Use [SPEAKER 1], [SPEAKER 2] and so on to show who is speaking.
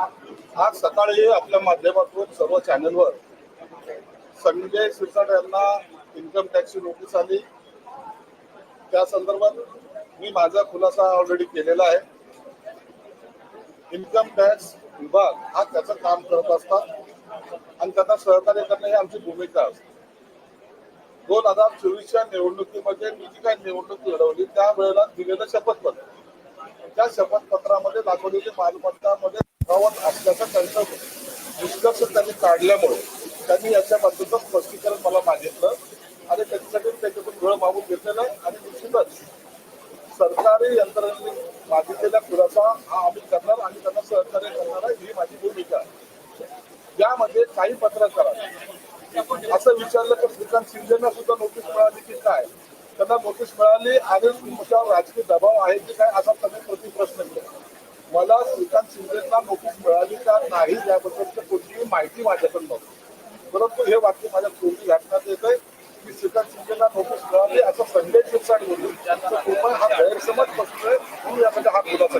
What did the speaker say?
[SPEAKER 1] आज सकाळी आपल्या माध्यमातून सर्व चॅनलवर संजय सिरसाट यांना इन्कम टॅक्सची नोटीस आली. त्या संदर्भात मी माझा खुलासा ऑलरेडी केलेला आहे. इन्कम टॅक्स विभाग हा त्याचं काम करत असतात आणि त्यांना सहकार्य करणं ही आमची भूमिका असते. दोन हजार चोवीसच्या निवडणुकीमध्ये मी जी काही निवडणूक लढवली त्यावेळेला दिलेलं शपथपत्र. त्या शपथपत्रामध्ये दाखवलेली मालमत्तामध्ये तफावत असल्याचा त्यांचा निष्कर्ष त्यांनी काढल्यामुळे त्यांनी याच्याबद्दलचं स्पष्टीकरण मला मागितलं आणि त्याच्यासाठी त्याच्यातून वेळ मागून घेतलेलं आहे आणि निश्चितच सरकारी यंत्रणांनी मागितलेला खुलासा हा आम्ही करणार आणि त्यांना सहकार्य करणार आहे ही माझी भूमिका आहे. यामध्ये काही पत्रकारांनी असं विचारलं तर श्रीकांत शिंदेना सुद्धा नोटीस मिळाली की काय? त्यांना नोटीस मिळाली आणि तुमच्यावर राजकीय दबाव आहे की काय? असा त्यांनी प्रतिप्रश्न केला. मला श्रीकांत शिंदेना नोटीस मिळाली का नाही याबद्दलची कोणतीही माहिती माझ्याकडे नव्हती. परंतु हे वाक्य माझ्या तोंडी घातण्यात येत आहे की श्रीकांत शिंदेना नोटीस मिळाली असं संदेश शिरसाट बोलले तर कृपया हा गैरसमज बसतोय. म्हणून यामध्ये हा खुलासा